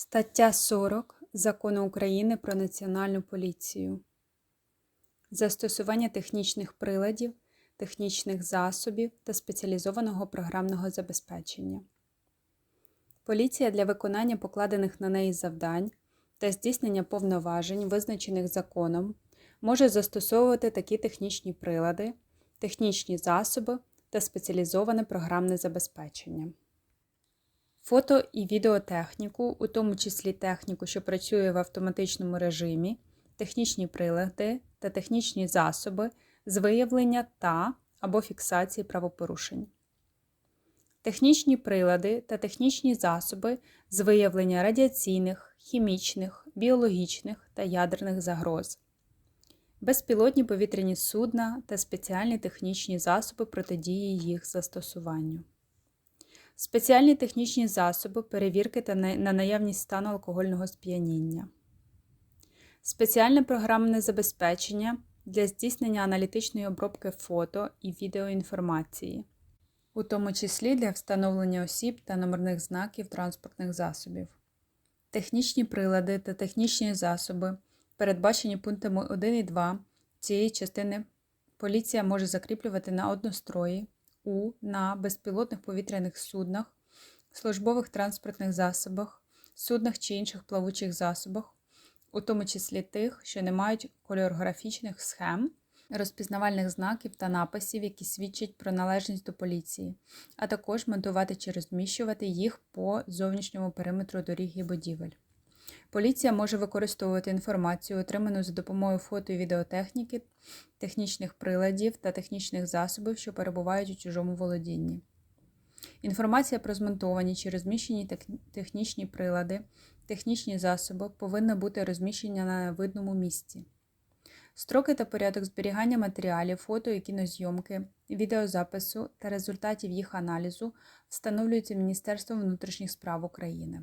Стаття 40 Закону України про Національну поліцію. Застосування технічних приладів, технічних засобів та спеціалізованого програмного забезпечення. Поліція для виконання покладених на неї завдань та здійснення повноважень, визначених законом, може застосовувати такі технічні прилади, технічні засоби та спеціалізоване програмне забезпечення. Фото і відеотехніку, у тому числі техніку, що працює в автоматичному режимі, технічні прилади та технічні засоби з виявлення та або фіксації правопорушень. Технічні прилади та технічні засоби з виявлення радіаційних, хімічних, біологічних та ядерних загроз. Безпілотні повітряні судна та спеціальні технічні засоби протидії їх застосуванню. Спеціальні технічні засоби перевірки та на на наявність стану алкогольного сп'яніння. Спеціальне програмне забезпечення для здійснення аналітичної обробки фото і відеоінформації, у тому числі для встановлення осіб та номерних знаків транспортних засобів. Технічні прилади та технічні засоби, передбачені пунктами 1 і 2 цієї частини, поліція може закріплювати на однострої у на безпілотних повітряних суднах, службових транспортних засобах, суднах чи інших плавучих засобах, у тому числі тих, що не мають кольорографічних схем, розпізнавальних знаків та написів, які свідчать про належність до поліції, а також монтувати чи розміщувати їх по зовнішньому периметру доріг і будівель. Поліція може використовувати інформацію, отриману за допомогою фото і відеотехніки, технічних приладів та технічних засобів, що перебувають у чужому володінні. Інформація про змонтовані чи розміщені технічні прилади, технічні засоби повинна бути розміщена на видному місці. Строки та порядок зберігання матеріалів, фото і кінозйомки, відеозапису та результатів їх аналізу встановлюються Міністерством внутрішніх справ України.